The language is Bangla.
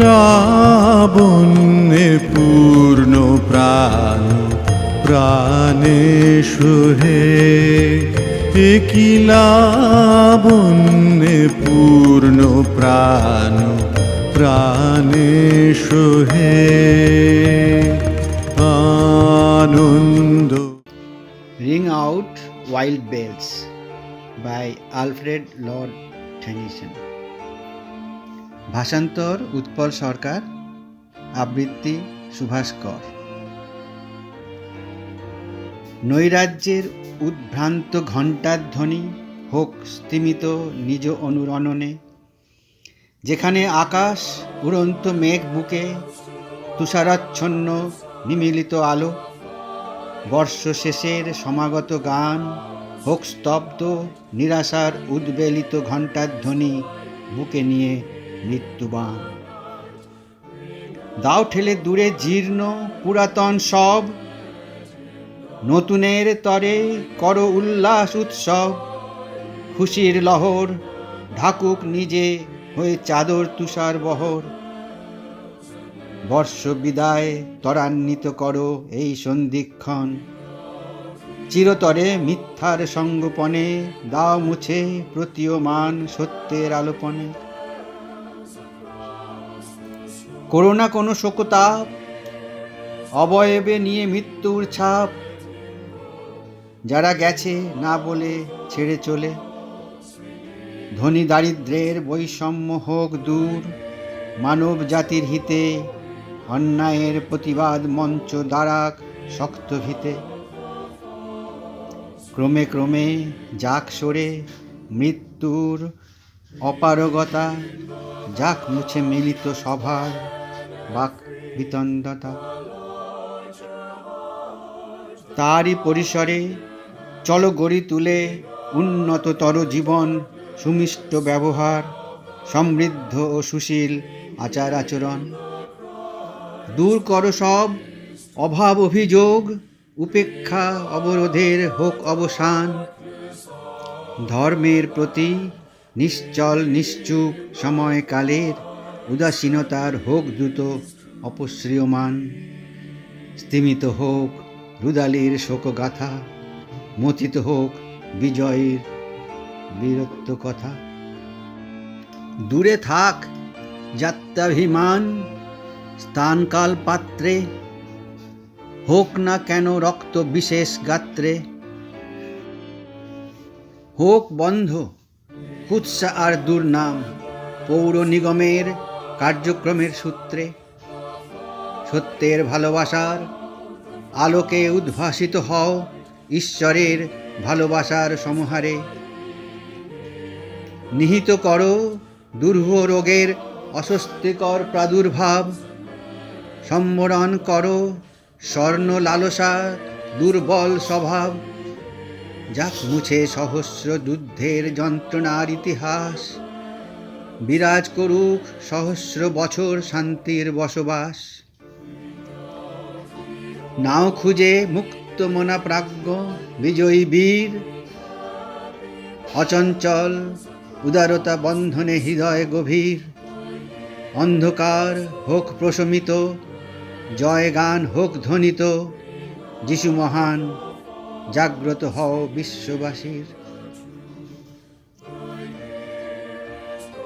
লাবণ্যে পূর্ণ প্রাণ প্রাণে সোহে কি লাবণ্যে পূর্ণ প্রাণ প্রাণে সোহে আনন্দ Ring Out Wild Bells by Alfred Lord Tennyson ভাষান্তর Utpal Sarkar, আবৃত্তি সুভাষ কর। নৈরাজ্যের উদ্ভ্রান্ত ঘণ্টার ধ্বনি হোক স্তিমিত নিজ অনুরণনে, যেখানে আকাশ উড়ন্ত মেঘ বুকে তুষারাচ্ছন্ন নিমিলিত আলো বর্ষ শেষের সমাগত গান হোক স্তব্ধ নিরাশার উদ্বেলিত ঘণ্টার ধ্বনি বুকে নিয়ে মৃত্যুবান। দাও ঠেলে দূরে জীর্ণ, পুরাতন সব। নতুনের তরে কর উল্লাস উৎসব। খুশির লহর ঢাকুক নিজে হয়ে চাদর তুষার বহর। বর্ষ বিদায় ত্বরান্বিত করো এই সন্ধিক্ষণ। চিরতরে মিথ্যার সঙ্গোপনে দাও মুছে প্রতীয়মান সত্যের আলোপনে। করোনা কোনো শোকতাপ, অবয়বে নিয়ে মৃত্যুর ছাপ। যারা গেছে না বলে ছেড়ে চলে, ধনী দারিদ্রের বৈষম্য হোক দূর, মানব জাতির হিতে অন্যায়ের প্রতিবাদ মঞ্চ দাঁড়াক শক্ত ভিতে। ক্রমে ক্রমে যাক সরে মৃত্যুর অপারগতা, যাক মুছে মিলিত সভার বাক বিতন্দতা তারই পরিসরে চলো গড়ি তুলে উন্নততর জীবন, সুমিষ্ট ব্যবহার, সমৃদ্ধ ও সুশীল আচার আচরণ। দূর করো সব, অভাব অভিযোগ, উপেক্ষা অবরোধের হোক অবসান। ধর্মের প্রতি নিশ্চল নিশ্চুপ সময়কালের উদাসীনতার হোক দ্রুত অপশ্রিয়মান স্তিমিত হোক রুদালির শোকগাথা, মথিত হোক বিজয়ের বীরত্ব কথা দূরে থাক যাত্রাভিমান, স্থানকাল পাত্রে, হোক না কেন রক্ত বিশেষ গাত্রে। হোক বন্ধ কুৎসা আর দুর্নাম পৌর নিগমের কার্যক্রমের সূত্রে। সত্যের ভালোবাসার আলোকে উদ্ভাসিত হও ঈশ্বরের ভালোবাসার সমাহারে। নিহিত করো দুর্ভ রোগের অস্বস্তিকর প্রাদুর্ভাব। সম্বরণ করো স্বর্ণ লালসা দুর্বল স্বভাব। যাক মুছে সহস্র যুদ্ধের যন্ত্রণার ইতিহাস। বিরাজ করুক সহস্র বছর শান্তির বসবাস। নাও খুঁজে মুক্ত মনা প্রাজ্ঞ বিজয়ী বীর। অচঞ্চল, উদারতা বন্ধনে হৃদয় গভীর। অন্ধকার হোক প্রশমিত জয় গান হোক ধ্বনিত, যিশু মহান। জাগ্রত হও বিশ্ববাসীর।